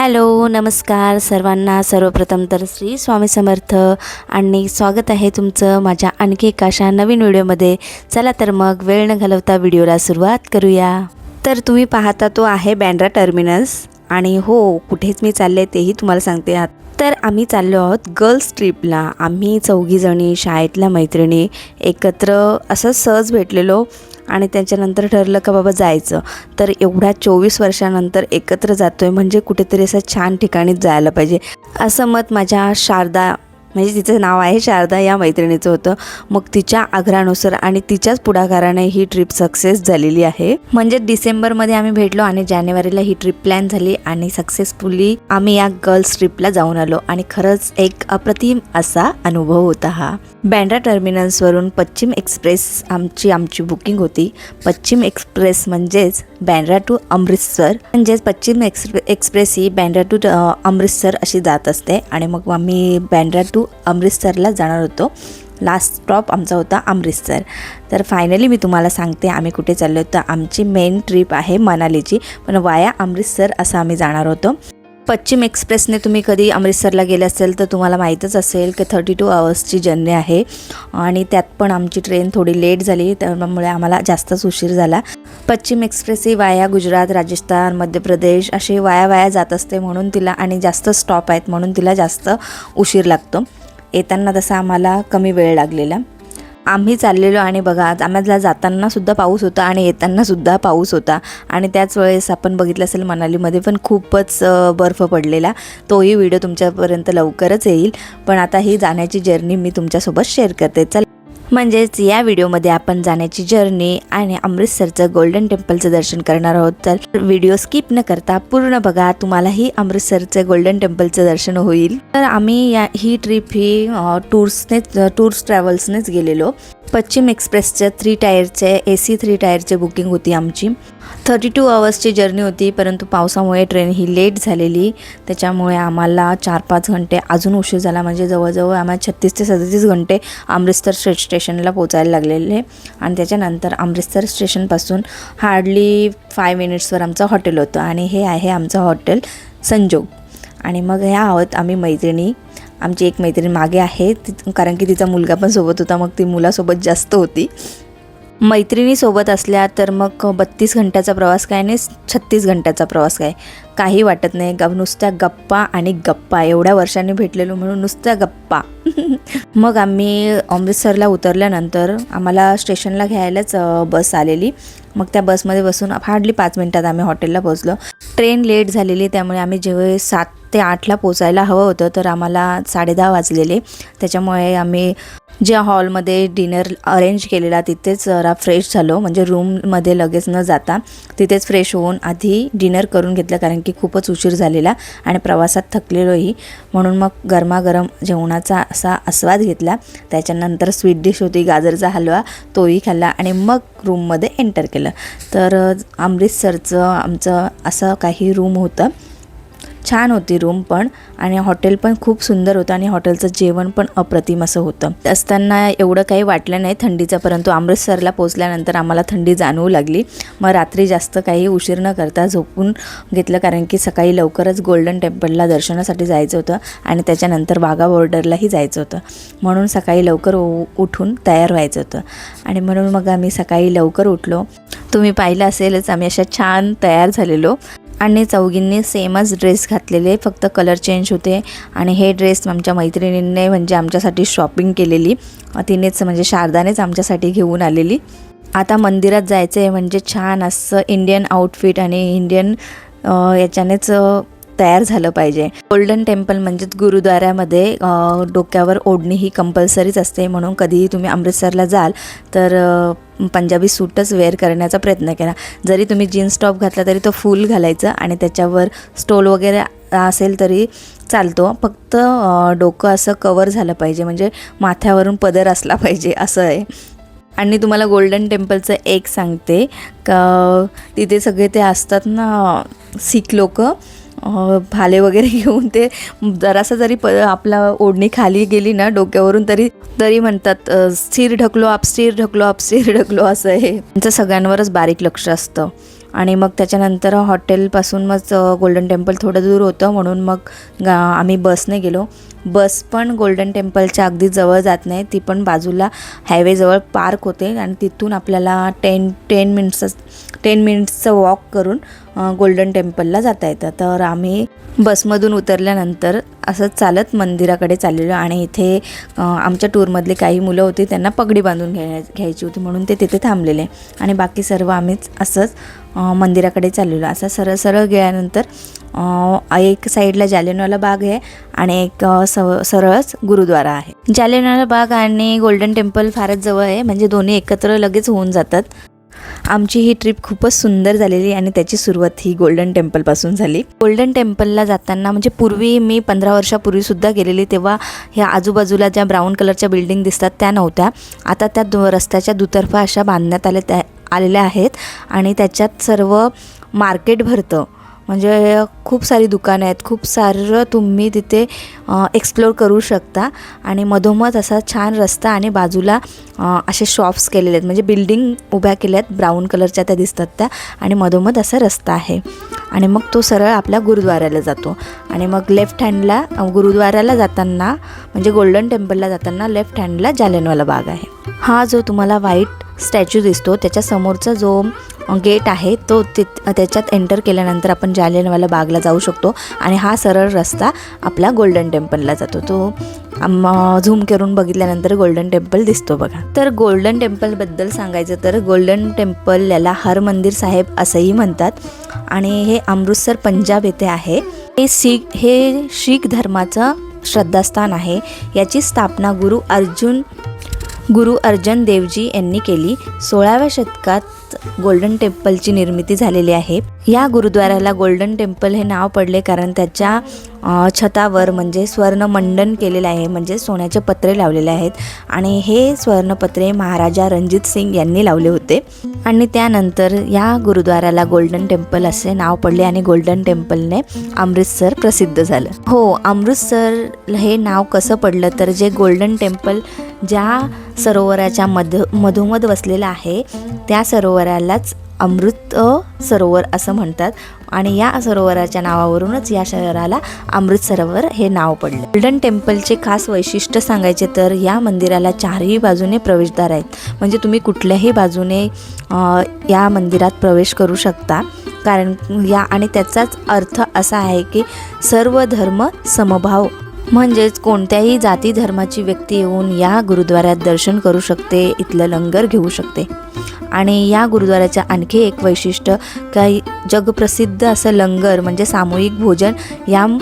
Hello नमस्कार सर्वांना. सर्वप्रथम तर श्री स्वामी समर्थ आणि स्वागत आहे तुमचं माझ्या आणखी एका अशा नवीन व्हिडिओमध्ये. चला तर मग वेळ न घालवता व्हिडिओला सुरुवात करूया. तर तुम्ही पाहता तो आहे बँड्रा टर्मिनस आणि हो कुठेच मी चालले तेही तुम्हाला सांगते आत. तर आम्ही चाललो आहोत गर्ल्स ट्रिपला. आम्ही चौघीजणी शाळेतल्या मैत्रिणी एकत्र असं सहज भेटलेलो. आणि त्याच्यानंतर ठरलं का बाबा जायचं. तर एवढ्या चोवीस वर्षानंतर एकत्र जातो आहे म्हणजे कुठेतरी असं छान ठिकाणीच जायला पाहिजे. असं मत माझ्या शारदा म्हणजे तिचं नाव आहे शारदा या मैत्रिणीचं होतं. मग तिच्या आग्रहानुसार आणि तिच्याच पुढाकाराने ही ट्रिप सक्सेस झालेली आहे. म्हणजे डिसेंबरमध्ये आम्ही भेटलो आणि जानेवारीला ही ट्रिप प्लॅन झाली आणि सक्सेसफुली आम्ही या गर्ल्स ट्रिपला जाऊन आलो. आणि खरंच एक अप्रतिम असा अनुभव होता हा. बँड्रा टर्मिनल्सवरून पश्चिम एक्सप्रेस आमची आमची बुकिंग होती. पश्चिम एक्सप्रेस म्हणजेच बँड्रा टू अमृतसर. म्हणजेच पश्चिम एक्सप्रे एक्सप्रेस ही बँड्रा टू अमृतसर अशी जात असते. आणि मग आम्ही बँड्रा टू अमृतसरला जाणार होतो. लास्ट स्टॉप आमचा होता अमृतसर. तर फायनली मी तुम्हाला सांगते आम्ही कुठे चाललो तर आमची मेन ट्रिप आहे मनालीची. पण वाया अमृतसर असं आम्ही जाणार होतो. पश्चिम एक्सप्रेसने तुम्ही कधी अमृतसरला गेले असेल तर तुम्हाला माहीतच असेल की थर्टी टू आवर्सची जर्नी आहे. आणि त्यात पण आमची ट्रेन थोडी लेट झाली त्यामुळे आम्हाला जास्तच उशीर झाला. पश्चिम एक्सप्रेस ही वाया गुजरात राजस्थान मध्य प्रदेश अशी वाया वाया जात असते म्हणून तिला आणि जास्त स्टॉप आहेत म्हणून तिला जास्त उशीर लागतो. येताना तसा आम्हाला कमी वेळ लागलेला. आम्ही चाललेलो आणि बघा आम्हाला जाताना सुद्धा पाऊस होता आणि येताना सुद्धा पाऊस होता. आणि त्याच वेळेस आपण बघितलं असेल मनालीमध्ये पण खूपच बर्फ पडलेला. तोही व्हिडिओ तुमच्यापर्यंत लवकरच येईल. पण आता ही जाण्याची जर्नी मी तुमच्यासोबत शेअर करते. चल. म्हणजेच या व्हिडिओमध्ये आपण जाण्याची जर्नी आणि अमृतसरचं गोल्डन टेम्पलचं दर्शन करणार आहोत. तर व्हिडिओ स्किप न करता पूर्ण बघा तुम्हालाही अमृतसरचं गोल्डन टेम्पलचं दर्शन होईल. तर आम्ही या ही ट्रिप ही टूर्सनेच टूर्स ट्रॅव्हल्सनेच गेलेलो. पश्चिम एक्सप्रेसच्या थ्री टायरचे ए सी थ्री टायरचे बुकिंग होती आमची. थर्टी टू आवर्सची जर्नी होती परंतु पावसामुळे ट्रेन ही लेट झालेली. त्याच्यामुळे आम्हाला चार पाच घंटे अजून उशीर झाला. म्हणजे जवळजवळ आम्हाला छत्तीस ते सदतीस घंटे अमृतसर स्टे स्टेशनला पोचायला लागलेले. आणि त्याच्यानंतर अमृतसर स्टेशनपासून हार्डली फाय मिनिट्सवर आमचं हॉटेल होतं. आणि हे आहे आमचं हॉटेल संजोग. आणि मग ह्या आहोत आम्ही मैत्रिणी. आमची एक मैत्रीण मागे आहे. ती कारण की तिचा मुलगा पण सोबत होता मग ती मुलासोबत जास्त होती. मैत्रिणीसोबत असल्या तर मग बत्तीस घंट्याचा प्रवास काय नाही छत्तीस घंट्याचा प्रवास काय? काही वाटत नाही. ग नुसत्या गप्पा आणि गप्पा. एवढ्या वर्षांनी भेटलेलो म्हणून नुसत्या गप्पा. मग आम्ही अमृतसरला उतरल्यानंतर आम्हाला स्टेशनला घ्यायलाच बस आलेली. मग त्या बसमध्ये बसून हार्डली पाच मिनटात आम्ही हॉटेलला पोहोचलो. ट्रेन लेट झालेली त्यामुळे आम्ही जेव्हा सात ते आठला पोचायला हवं होतं तर आम्हाला साडेदहा वाजलेले. त्याच्यामुळे आम्ही ज्या हॉलमध्ये डिनर अरेंज केलेला तिथेच जरा फ्रेश झालो. म्हणजे रूममध्ये लगेच न जाता तिथेच फ्रेश होऊन आधी डिनर करून घेतलं कारण की खूपच उशीर झालेला आणि प्रवासात थकलेलोही. म्हणून मग गरमागरम जेवणाचा असा आस्वाद घेतला. त्याच्यानंतर स्वीट डिश होती गाजरचा हलवा तोही खाल्ला आणि मग रूममध्ये एंटर केलं. तर अमृतसरचं आमचं असं काही रूम होतं. छान होती रूम पण आणि हॉटेल पण खूप सुंदर होतं आणि हॉटेलचं जेवण पण अप्रतिम असं होतं. असताना एवढं काही वाटलं नाही थंडीचं परंतु अमृतसरला पोचल्यानंतर आम्हाला थंडी जाणवू लागली. मग रात्री जास्त काही उशीर न करता झोपून घेतलं कारण की सकाळी लवकरच गोल्डन टेम्पलला दर्शनासाठी जायचं होतं आणि त्याच्यानंतर वाघा बॉर्डरलाही जायचं होतं. म्हणून सकाळी लवकर उ- उठून तयार व्हायचं होतं. आणि म्हणून मग आम्ही सकाळी लवकर उठलो. तुम्ही पाहिलं असेलच आम्ही अशा छान तयार झालेलो. आणि चौघींनी सेमच ड्रेस घातलेले फक्त कलर चेंज होते. आणि हे ड्रेस आमच्या मैत्रिणींनी म्हणजे आमच्यासाठी शॉपिंग केलेली. तिनेच म्हणजे शारदानेच आमच्यासाठी घेऊन आलेली. आता मंदिरात जायचं आहे म्हणजे छान असं इंडियन आउटफिट आणि इंडियन याच्यानेच तयार झालं पाहिजे. गोल्डन टेम्पल म्हणजेच गुरुद्वाऱ्यामध्ये डोक्यावर ओढणी ही कंपल्सरीच असते म्हणून कधीही तुम्ही अमृतसरला जाल तर पंजाबी सूटच वेअर करण्याचा प्रयत्न केला जरी तुम्ही जीन्स टॉप घातला तरी तो फुल घालायचा आणि त्याच्यावर स्टोल वगैरे असेल तरी चालतो. फक्त डोकं असं कवर झालं पाहिजे म्हणजे माथ्यावरून पदर असला पाहिजे असं आहे. आणि तुम्हाला गोल्डन टेम्पलचं एक सांगते. का तिथे सगळे ते असतात ना सीख लोक. भाले वगैरे घेऊन ते जरासा जरी प आपला ओढणी खाली गेली ना डोक्यावरून तरी तरी म्हणतात स्थिर ढकलो आप स्थिर ढकलो आप स्थिर ढकलो असं हे. त्यांचं सगळ्यांवरच बारीक लक्ष असतं. आणि मग त्याच्यानंतर हॉटेलपासून मग गोल्डन टेम्पल थोडं दूर होतं म्हणून मग गा आम्ही बसने गेलो. बस पण गोल्डन टेम्पलच्या अगदी जवळ जात नाही ती पण बाजूला हायवेजवळ पार्क होते आणि तिथून आपल्याला टेन टेन मिनिट्स टेन मिनिट्सचं वॉक करून गोल्डन टेम्पलला जाता येतं. तर आम्ही बसमधून उतरल्यानंतर असंच चालत मंदिराकडे चाललेलो आणि इथे आमच्या टूरमधले काही मुलं होती त्यांना पगडी बांधून घ्याय घ्यायची होती म्हणून ते तिथे थांबलेले. आणि बाकी सर्व आम्हीच असंच मंदिराकडे चाललेलो. असा सरळ सरळ गेल्यानंतर एक साईडला जालियनवाला बाग आहे आणि एक सव सरळच गुरुद्वारा आहे. जालियनवाला बाग आणि गोल्डन टेम्पल फारच जवळ आहे. म्हणजे दोन्ही एकत्र लगेच होऊन जातात. आमची ही ट्रिप खूपच सुंदर झालेली आणि त्याची सुरुवात ही गोल्डन टेम्पलपासून झाली. गोल्डन टेम्पलला जाताना म्हणजे पूर्वी मी पंधरा वर्षापूर्वीसुद्धा गेलेली तेव्हा ह्या आजूबाजूला ज्या ब्राऊन कलरच्या बिल्डिंग दिसतात त्या नव्हत्या. आता त्या दो रस्त्याच्या दुतर्फा अशा बांधण्यात आल्या त्या आलेल्या आहेत आणि त्याच्यात सर्व मार्केट भरतं. म्हणजे खूप सारी दुकानं आहेत खूप सारं तुम्ही तिथे एक्सप्लोर करू शकता. आणि मधोमध असा छान रस्ता आणि बाजूला असे शॉप्स केलेले आहेत. म्हणजे बिल्डिंग उभ्या केल्या आहेत ब्राऊन कलरच्या त्या दिसतात त्या. आणि मधोमध असा रस्ता आहे. आणि मग तो सरळ आपल्या गुरुद्वाऱ्याला जातो. आणि मग लेफ्ट हँडला गुरुद्वाऱ्याला जाताना म्हणजे गोल्डन टेम्पलला जाताना लेफ्ट हँडला जालियनवाला बाग आहे. हा जो तुम्हाला व्हाईट स्टॅच्यू दिसतो त्याच्यासमोरचा जो गेट आहे तो ति त्याच्यात एंटर केल्यानंतर आपण जालियनवाला बागला जाऊ शकतो आणि हा सरळ रस्ता आपला गोल्डन टेम्पलला जातो. तो झूम करून बघितल्यानंतर गोल्डन टेम्पल दिसतो बघा. तर गोल्डन टेम्पलबद्दल सांगायचं तर गोल्डन टेम्पल याला हर मंदिर साहेब असंही म्हणतात. आणि हे अमृतसर पंजाब येथे आहे. हे शीख हे शीख धर्माचं श्रद्धास्थान आहे. याची स्थापना गुरु अर्जुन गुरु अर्जन देवजी यांनी केली. सोळाव्या शतकात गोल्डन टेम्पलची निर्मिती झालेली आहे. या गुरुद्वाराला गोल्डन टेम्पल हे नाव पडले कारण त्याच्या छतावर म्हणजे स्वर्णमंडन केलेलं आहे म्हणजे सोन्याचे पत्रे लावलेले आहेत. आणि हे स्वर्णपत्रे महाराजा रणजित सिंग यांनी लावले होते. आणि त्यानंतर या गुरुद्वाराला गोल्डन टेम्पल असे नाव पडले आणि गोल्डन टेम्पलने अमृतसर प्रसिद्ध झालं. हो अमृतसर हे नाव कसं पडलं तर जे गोल्डन टेम्पल ज्या सरोवराच्या मध मधोमध वसलेलं आहे त्या सरोवरालाच अमृत सरोवर असं म्हणतात. आणि या सरोवराच्या नावावरूनच या शहराला अमृत सरोवर हे नाव पडलं. गोल्डन टेम्पलचे खास वैशिष्ट्य सांगायचे तर या मंदिराला चारही बाजूने प्रवेशद्वार आहेत. म्हणजे तुम्ही कुठल्याही बाजूने या मंदिरात प्रवेश करू शकता. कारण या आणि त्याचाच अर्थ असा आहे की सर्व धर्म समभाव म्हणजेच कोणत्याही जाती धर्माची व्यक्ती येऊन या गुरुद्वाऱ्यात दर्शन करू शकते इथलं लंगर घेऊ शकते. आणि या गुरुद्वाऱ्याचं आणखी एक वैशिष्ट्य काही जगप्रसिद्ध असं लंगर म्हणजे सामूहिक भोजन या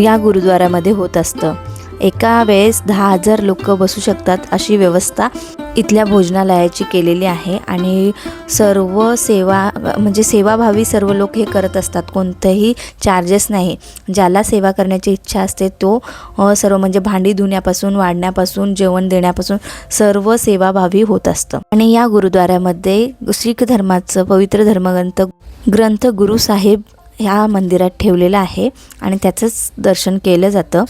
या गुरुद्वाऱ्यामध्ये होत असतं. एका वेळेस दहा हजार लोक बसू शकतात अशी व्यवस्था इथल्या भोजनालयाची केलेली आहे आणि सर्व सेवा म्हणजे सेवाभावी सर्व लोक हे करत असतात. कोणतेही चार्जेस नाही. ज्याला सेवा करण्याची इच्छा असते तो सर्व म्हणजे भांडी धुण्यापासून वाढण्यापासून जेवण देण्यापासून सर्व सेवाभावी होत असतं. आणि या गुरुद्वाऱ्यामध्ये शीख धर्माचं पवित्र धर्मग्रंथ ग्रंथ गुरु साहेब ह्या मंदिरात ठेवलेलं आहे आणि त्याचंच दर्शन केलं जातं.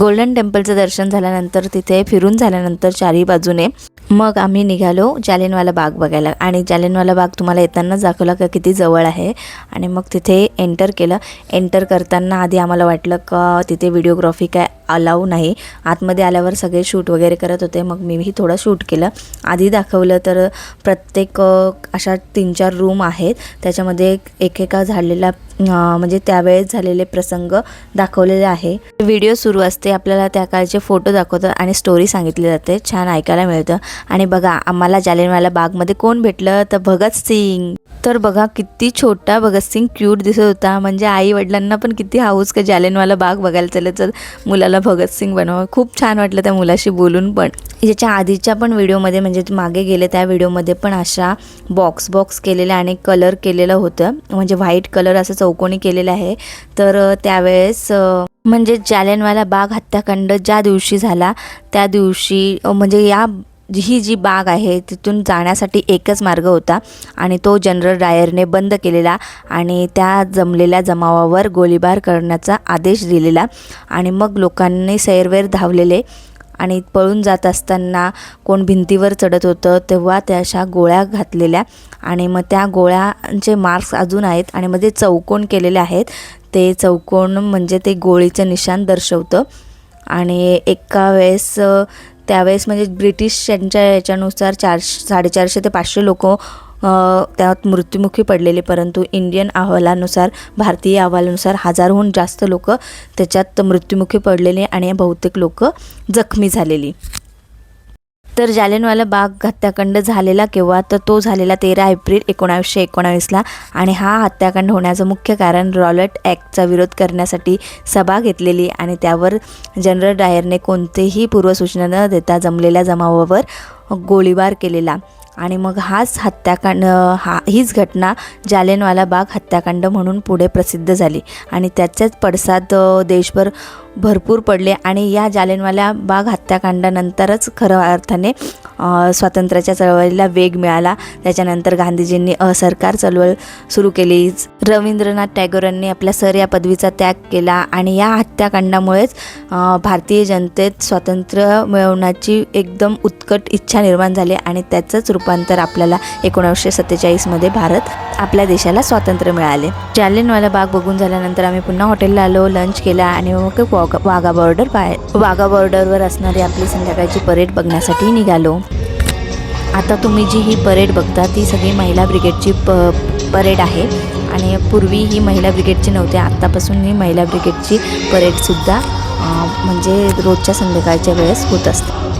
गोल्डन टेम्पलचं दर्शन झाल्यानंतर तिथे फिरून झाल्यानंतर चारही बाजूने मग आम्ही निघालो जालेनवाला बाग बघायला. आणि जालेनवाला बाग तुम्हाला येतानाच दाखवला का किती जवळ आहे? आणि मग तिथे एंटर केलं. एंटर करताना आधी आम्हाला वाटलं का तिथे व्हिडिओग्राफी काय अलाऊ नाही. आतमध्ये आल्यावर सगळे शूट वगैरे करत होते. मग मीही थोडं शूट केलं. आधी दाखवलं तर प्रत्येक अशा तीन चार रूम आहेत. त्याच्यामध्ये एकेका झालेला म्हणजे त्यावेळेस झालेले प्रसंग दाखवलेले आहे. व्हिडिओ सुरू असते. आपल्याला त्या काळचे फोटो दाखवतात आणि स्टोरी सांगितली जाते. छान ऐकायला मिळतं. आणि बघा आम्हाला जालियनवाला बागमध्ये कोण भेटलं तर भगत सिंग. तर बघा किती छोटा भगतसिंग क्यूट दिसत होता. म्हणजे आई वडिलांना पण किती हाऊस का जालियनवाला बाग बघायला चालत तर मला भगतसिंग बनवा. खूप छान वाटलं त्या मुलाशी बोलून पण याच्या आधीच्या पण व्हिडिओमध्ये म्हणजे मागे गेले त्या व्हिडिओमध्ये पण अशा बॉक्स बॉक्स केलेल्या आणि कलर केलेलं होतं. म्हणजे व्हाईट कलर असं चौकोनी केलेलं आहे. तर त्यावेळेस म्हणजे जालियनवाला बाग हत्याकांड ज्या दिवशी झाला त्या दिवशी म्हणजे या ही जी बाग आहे तिथून जाण्यासाठी एकच मार्ग होता आणि तो जनरल डायरने बंद केलेला आणि त्या जमलेल्या जमावावर गोळीबार करण्याचा आदेश दिलेला आणि मग लोकांनी सैरवेर धावलेले आणि पळून जात असताना कोण भिंतीवर चढत होतं तेव्हा त्या अशा गोळ्या घातलेल्या आणि मग त्या गोळ्यांचे मार्क्स अजून आहेत आणि मध्ये चौकोन केलेले आहेत ते चौकोन म्हणजे ते गोळीचं निशाण दर्शवतं. आणि एका वेळेस त्यावेळेस म्हणजे ब्रिटिश यांच्या याच्यानुसार चार साडेचारशे ते पाचशे लोक त्यात मृत्युमुखी पडलेले. परंतु इंडियन अहवालानुसार भारतीय अहवालानुसार हजारहून जास्त लोक त्याच्यात मृत्युमुखी पडलेले आणि बहुतेक लोक जखमी झालेली. तर जालियनवाला बाग हत्याकांड झालेला केव्हा? तर तो झालेला तेरा एप्रिल एकोणावीसशे एकोणावीसला. आणि हा हत्याकांड होण्याचं मुख्य कारण रॉलट ॲक्टचा विरोध करण्यासाठी सभा घेतलेली आणि त्यावर जनरल डायरने कोणतेही पूर्वसूचना न देता जमलेल्या जमावावर गोळीबार केलेला. आणि मग हाच हत्याकांड हा हीच घटना जालियनवाला बाग हत्याकांड म्हणून पुढे प्रसिद्ध झाली. आणि त्याचेच पडसाद देशभर भरपूर पडले आणि या जालियनवाला बाग हत्याकांडानंतरच खरं अर्थाने स्वातंत्र्याच्या चळवळीला वेग मिळाला. त्याच्यानंतर गांधीजींनी असरकार चळवळ सुरू केली. रवींद्रनाथ टागोरांनी आपल्या सर या पदवीचा त्याग केला आणि या हत्याकांडामुळेच भारतीय जनतेत स्वातंत्र्य मिळवण्याची एकदम उत्कट इच्छा निर्माण झाली आणि त्याचंच रूपांतर आपल्याला एकोणावीसशे सत्तेचाळीसमध्ये भारत आपल्या देशाला स्वातंत्र्य मिळाले. जालियनवाला बाग बघून झाल्यानंतर आम्ही पुन्हा हॉटेलला आलो लंच केला आणि मग वाघा वाघा बॉर्डर पाय वाघा बॉर्डरवर असणारी आपली संध्याकाळची परेड बघण्यासाठी निघालो. आता तुम्ही जी ही परेड बघता ती सगळी महिला ब्रिगेडची प परेड आहे. आणि पूर्वी ही महिला ब्रिगेडची नव्हती आत्तापासून ही महिला ब्रिगेडची परेडसुद्धा म्हणजे रोजच्या संध्याकाळच्या वेळेस होत असते.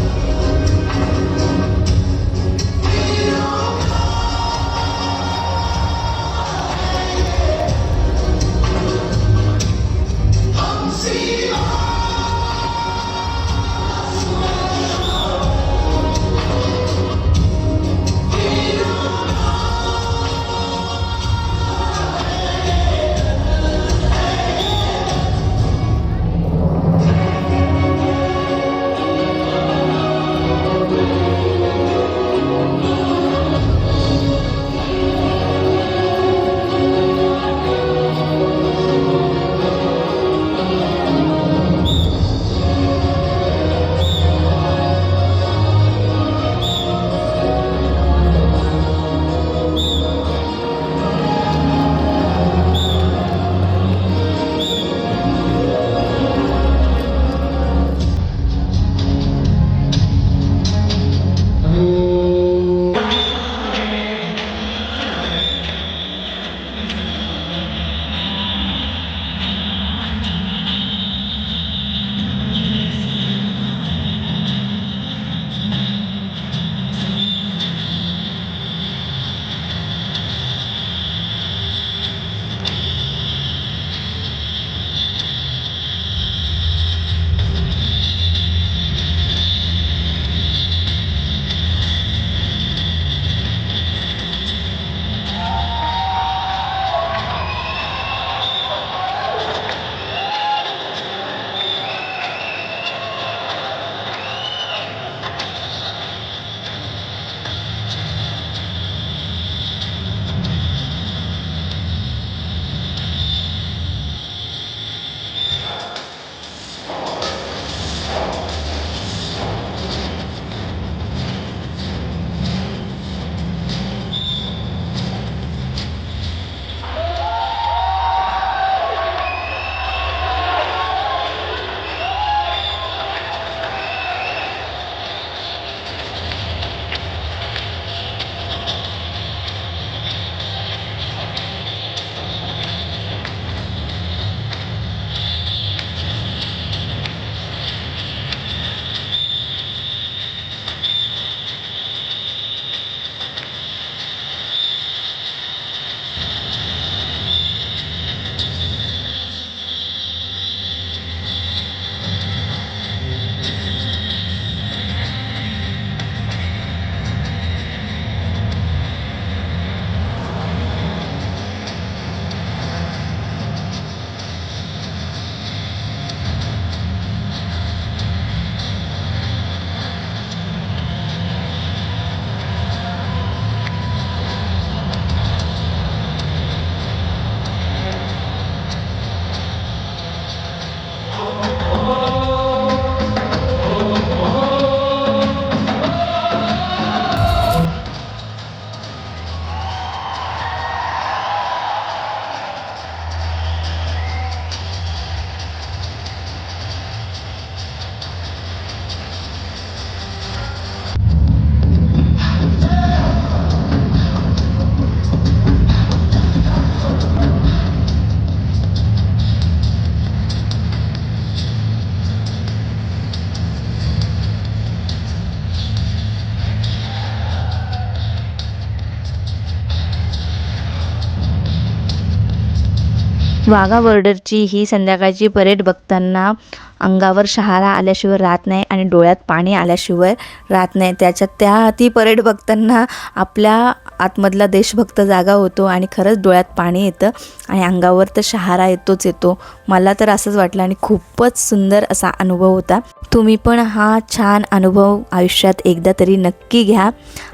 वाघा बॉर्डरची ही संध्याकाळची परेड बघताना अंगावर शहारा आल्याशिवाय राहत नाही आणि डोळ्यात पाणी आल्याशिवाय राहत नाही. त्याच्यात त्या ती परेड बघताना आपल्या आतमधला देशभक्त जागा होतो आणि खरंच डोळ्यात पाणी येतं आणि अंगावर तर शहारा येतोच येतो. मला तर असंच वाटलं आणि खूपच सुंदर असा अनुभव होता. तुम्ही पण हा छान अनुभव आयुष्यात एकदा तरी नक्की घ्या.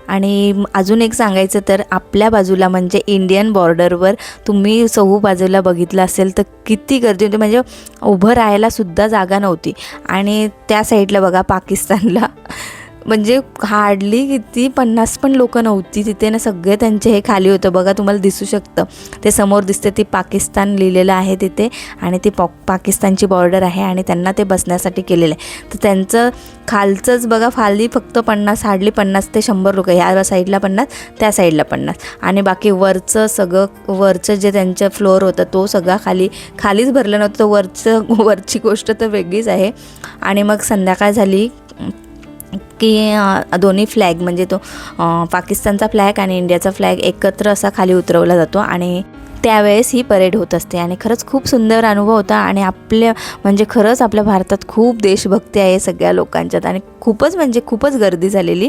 आणि अजून एक सांगायचं तर आपल्या बाजूला म्हणजे इंडियन बॉर्डरवर तुम्ही सहू बाजूला बघितलं असेल तर किती गर्दी होती. म्हणजे उभं राहायलासुद्धा जागा नव्हती. आणि त्या साईडला बघा पाकिस्तानला. म्हणजे हार्डली किती पन्नास पण लोक नव्हती तिथे ना सगळे त्यांचे हे खाली होतं. बघा तुम्हाला दिसू शकतं. ते समोर दिसते ती पाकिस्तान लिहिलेलं आहे तिथे आणि ती पॉ पाकिस्तानची बॉर्डर आहे आणि त्यांना ते बसण्यासाठी केलेलं आहे. तर त्यांचं खालचंच बघा खाली फक्त पन्नास हार्डली पन्नास ते शंभर लोक. ह्या साईडला पन्नास त्या साईडला पन्नास. आणि बाकी वरचं सगळं वरचं जे त्यांचं फ्लोअर होतं तो सगळा खाली खालीच भरलं नव्हतं. तर वरचं वरची गोष्ट तर वेगळीच आहे. आणि मग संध्याकाळ झाली. की दोन्ही फ्लॅग म्हणजे तो पाकिस्तानचा फ्लॅग आणि इंडियाचा फ्लॅग एकत्र असा खाली उतरवला जातो आणि त्यावेळेस ही परेड होत असते. आणि खरंच खूप सुंदर अनुभव होता आणि आपल्या म्हणजे खरंच आपल्या भारतात खूप देशभक्ती आहे सगळ्या लोकांच्यात आणि खूपच म्हणजे खूपच गर्दी झालेली.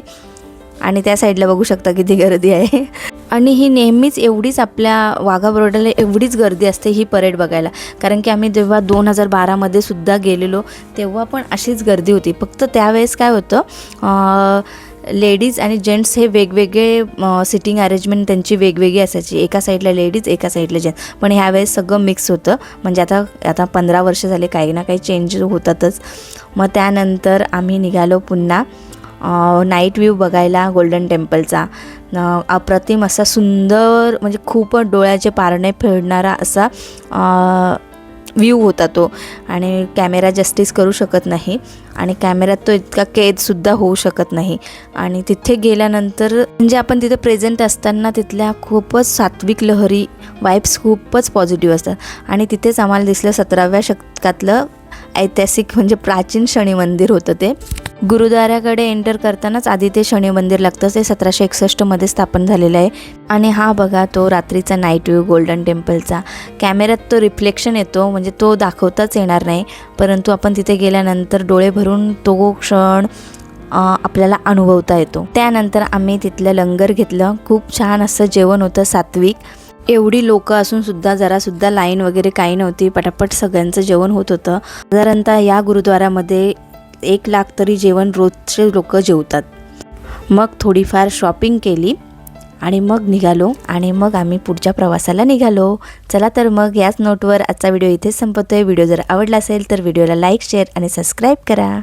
आणि त्या साईडला बघू शकता किती गर्दी आहे. आणि ही नेहमीच एवढीच आपल्या वाघा बरोडरला एवढीच गर्दी असते ही परेड बघायला. कारण की आम्ही जेव्हा दोन हजार बारामध्ये सुद्धा गेलेलो तेव्हा पण अशीच गर्दी होती. फक्त त्यावेळेस काय होतं लेडीज आणि जेंट्स हे वेगवेगळे सिटिंग अरेंजमेंट त्यांची वेगवेगळी असायची. एका साईडला लेडीज एका साईडला जेंट्स. पण ह्यावेळेस सगळं मिक्स होतं. म्हणजे आता आता पंधरा वर्ष झाले काही ना काही चेंज होतातच. मग त्यानंतर आम्ही निघालो पुन्हा. नाईट व्ह्यू बघायला गोल्डन टेम्पलचा अप्रतिम असा सुंदर म्हणजे खूप डोळ्याचे पारणे फेडणारा असा व्ह्यू होता तो. आणि कॅमेरा जस्टिस करू शकत नाही. आणि कॅमेऱ्यात तो इतका कैदसुद्धा होऊ शकत नाही. आणि तिथे गेल्यानंतर म्हणजे आपण तिथे प्रेझेंट असताना तिथल्या खूपच सात्विक लहरी वाईब्स खूपच पॉझिटिव्ह असतात. आणि तिथेच आम्हाला दिसलं सतराव्या शतकातलं ऐतिहासिक म्हणजे प्राचीन शनी मंदिर होतं ते. गुरुद्वाराकडे एंटर करतानाच आधी ते शनी मंदिर लागतं. ते सतराशे एकसष्टमध्ये स्थापन झालेलं आहे. आणि हा बघा तो रात्रीचा नाईट व्ह्यू गोल्डन टेम्पलचा कॅमेऱ्यात तो रिफ्लेक्शन येतो म्हणजे तो दाखवताच येणार नाही. परंतु आपण तिथे गेल्यानंतर डोळे भरून तो क्षण आपल्याला अनुभवता येतो. त्यानंतर आम्ही तिथलं लंगर घेतलं. खूप छान असं जेवण होतं सात्विक. एवढी लोकं असून सुद्धा जरासुद्धा लाईन वगैरे काही नव्हती. पटापट सगळ्यांचं जेवण होत होतं. साधारणतः या गुरुद्वारामध्ये एक लाख तरी जेवण रोजचे लोक जेवतात. मग थोडीफार शॉपिंग केली आणि मग निघालो आणि मग आम्ही पुढच्या प्रवासाला निघालो. चला तर मग याच नोटवर आजचा व्हिडिओ इथेच संपतोय. व्हिडिओ जर आवडला असेल तर व्हिडिओला लाईक शेअर आणि सबस्क्राईब करा.